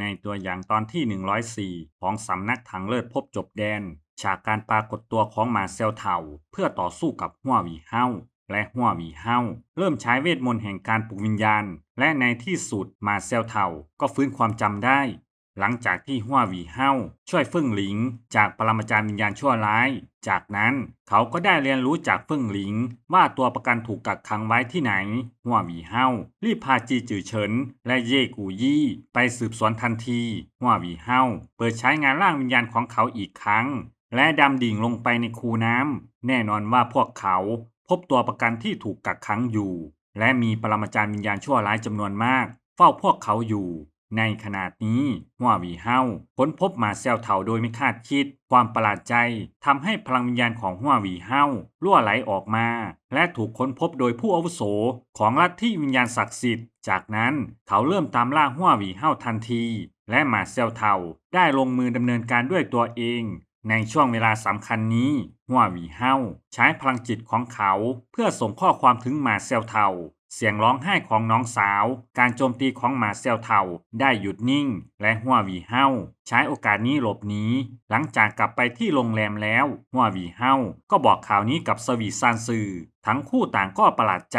ในตัวอย่างตอนที่ 104 ของสำนักถังเลิศพบจบแดน ฉากการปรากฏตัวของหมาเซลเทาเพื่อต่อสู้กับหัววีเฮาและหัววีเฮาเริ่มใช้เวทมนต์แห่งการปลุกวิญญาณ และในที่สุดหมาเซลเทาก็ฟื้นความจำได้ หลังจากที่หัวหวีเฮาช่วยฟึ่งหลิง จากปรมาจารย์วิญญาณชั่วร้าย จากนั้นเขาก็ได้เรียนรู้จากฟึ่งหลิง ว่าตัวประกันถูกกักขังไว้ที่ไหน หัวหวีเฮารีบพาจีจือเฉิน และเย่กูยี่ไปสืบสวนทันที หัวหวีเฮาเปิดใช้งานร่างวิญญาณของเขาอีกครั้ง และดำดิ่งลงไปในคูน้ำแน่นอนว่าพวกเขาพบตัวประกันที่ถูกกักขังอยู่ และมีปรมาจารย์วิญญาณชั่วร้ายจำนวนมาก เฝ้าพวกเขาอยู่ ในขณะนี้หัววีเฮาค้นพบมาเซลเถาโดยไม่คาดคิด ความประหลาดใจทำให้พลังวิญญาณของหัววีเฮารั่วไหลออกมา และถูกค้นพบโดยผู้อาวุโสของลัทธิวิญญาณศักดิ์สิทธิ์ จากนั้นเขาเริ่มตามล่าหัววีเฮาทันที และมาเซลเถาได้ลงมือดำเนินการด้วยตัวเอง ในช่วงเวลาสำคัญนี้หัววีเฮาใช้พลังจิตของเขา เพื่อส่งข้อความถึงมาเซลเทา เสียงร้องไห้ของน้องสาว การโจมตีของหมาเซลเทาได้หยุดนิ่ง และหัววีเฮาใช้โอกาสนี้หลบหนีหลังจากกลับไปที่โรงแรมแล้วหัววีเฮาก็บอกข่าวนี้กับสวีซานซือทั้งคู่ต่างก็ประหลาดใจ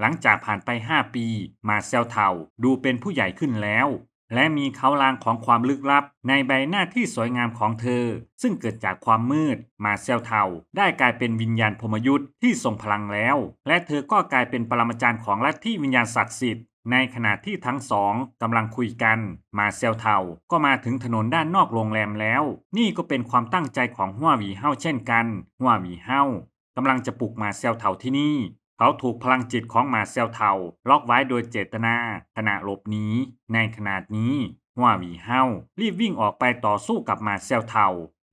หลังจากผ่านไป 5 ปี มาเซลเทาดูเป็นผู้ใหญ่ขึ้นแล้ว และมีเขาลางของความลึกลับ ในใบหน้าที่สวยงามของเธอ ซึ่งเกิดจากความมืด มาเซลเทาได้กลายเป็นวิญญาณพมยุทธ์ที่ทรงพลังแล้ว และเธอก็กลายเป็นปรมาจารย์ของลัทธิวิญญาณศักดิ์สิทธิ์ในขณะที่ทั้งสองกำลังคุยกัน มาเซลเทาก็มาถึงถนนด้านนอกโรงแรมแล้ว นี่ก็เป็นความตั้งใจของหัวหวีเฮาเช่นกันหัวหวีเฮากำลังจะปลุกมาเซลเทาที่นี่ เขาถูกพลังจิตของหมาเซลเทาล็อกไว้โดยเจตนาขณะหลบหนีในขนาดนี้หัวหวีเฮารีบวิ่งออกไปต่อสู้กับหมาเซลเทา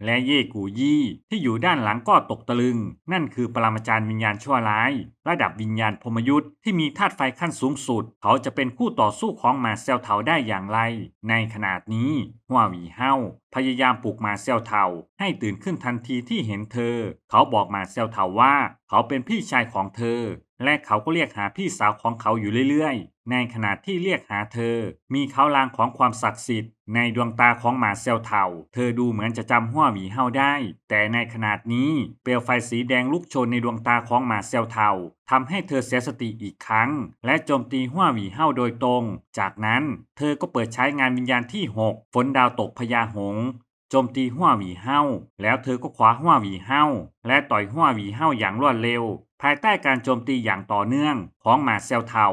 และเย่กูยี่ที่อยู่ด้านหลังก็ตกตะลึง นั่นคือปรมาจารย์วิญญาณชั่วร้าย ระดับวิญญาณพมยุทธ์ที่มีธาตุไฟขั้นสูงสุด เขาจะเป็นคู่ต่อสู้ของมาเซลเทาได้อย่างไร ในขณะนี้หัวหวีเฮาพยายามปลุกมาเซลเทาให้ตื่นขึ้นทันทีที่เห็นเธอ เขาบอกมาเซลเทาว่า เขาเป็นพี่ชายของเธอ และเขาก็เรียกหาพี่สาวของเขาอยู่เรื่อยๆ ในขณะที่เรียกหาเธอ มีเขาลางของความศักดิ์สิทธิ์ในดวงตาของหมาเซลเทาเธอดูเหมือนจะจำหัวหวีเฮาได้ แต่ในขณะนี้เปลวไฟสีแดงลุกโชนในดวงตาของหมาเซลเทาทำให้เธอเสียสติอีกครั้ง และโจมตีหัวหวีเฮาโดยตรง จากนั้นเธอก็เปิดใช้งานวิญญาณที่ 6 ฝนดาวตกพญาหงโจมตีหัวหวีเฮาแล้วเธอก็คว้าหัวหวีเฮาและต่อยหัวหวีเฮาอย่างรวดเร็ว ภายใต้การโจมตีอย่างต่อเนื่องของหมาเซลเทา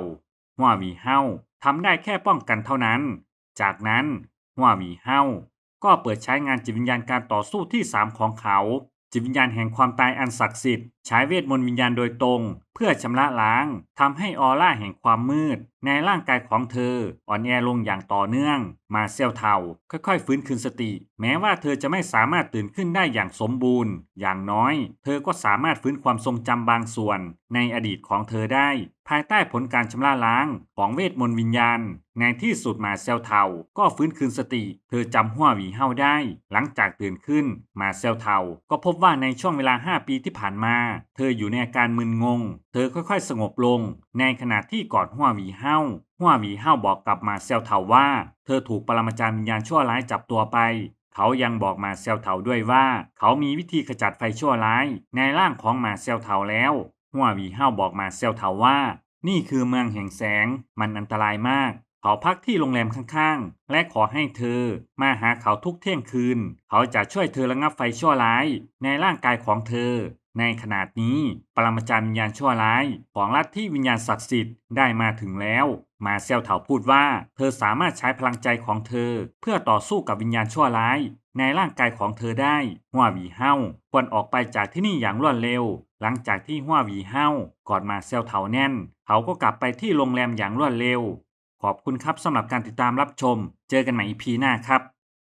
หัววีเฮาทำได้แค่ป้องกันเท่านั้น จากนั้นหัววีเฮาก็เปิดใช้งานจิตวิญญาณการต่อสู้ที่ 3 ของเขา จิตวิญญาณแห่งความตายอันศักดิ์สิทธิ์ใช้เวทมนต์วิญญาณโดยตรงเพื่อชำระล้างทำให้ออร่าแห่งความมืด ในร่างกายของเธออ่อนแอลงอย่างต่อเนื่อง มาเซลเทาค่อยๆ ฟื้นคืนสติ แม้ว่าเธอจะไม่สามารถตื่นขึ้นได้อย่างสมบูรณ์ อย่างน้อย เธอก็สามารถฟื้นความทรงจำบางส่วน ในอดีตของเธอได้ ภายใต้ผลการชำระล้างของเวทมนต์วิญญาณ ในที่สุดมาเซลเทาก็ฟื้นคืนสติ เธอจำหัวหวีเฮาได้ หลังจากตื่นขึ้น มาเซลเทาก็พบว่าในช่วงเวลา 5 ปีที่ผ่านมา เธออยู่ในอาการมึนงงเธอค่อยๆสงบลง ในขณะที่กอดหัวหวีเฮาหัวหวีเฮาบอกกับมาเซลเทาว่า เธอถูกปรมาจารย์วิญญาณชั่วร้ายจับตัวไป เขายังบอกมาเซลเทาด้วยว่า เขามีวิธีขจัดไฟชั่วร้าย ในร่างของมาเซลเทาแล้วหัวหวีเฮาบอกมาเซลเทาว่า นี่คือเมืองแห่งแสง มันอันตรายมากเขาพักที่โรงแรมข้างๆ และขอให้เธอมาหาเขาทุกเที่ยงคืน เขาจะช่วยเธอระงับไฟชั่วร้ายในร่างกายของเธอ ในขณะนี้ปรมาจารย์วิญญาณชั่วร้ายของลัทธิวิญญาณศักดิ์สิทธิ์ได้มาถึงแล้ว มาเซลเถาพูดว่า เธอสามารถใช้พลังใจของเธอ เพื่อต่อสู้กับวิญญาณชั่วร้าย ในร่างกายของเธอได้หัวหวีเฮาควรออกไปจากที่นี่อย่างรวดเร็ว หลังจากที่หัวหวีเฮากอดมาเซลเถาแน่นเขาก็กลับไปที่โรงแรมอย่างรวดเร็ว ขอบคุณครับสำหรับการติดตามรับชม เจอกันใหม่ EP หน้าครับ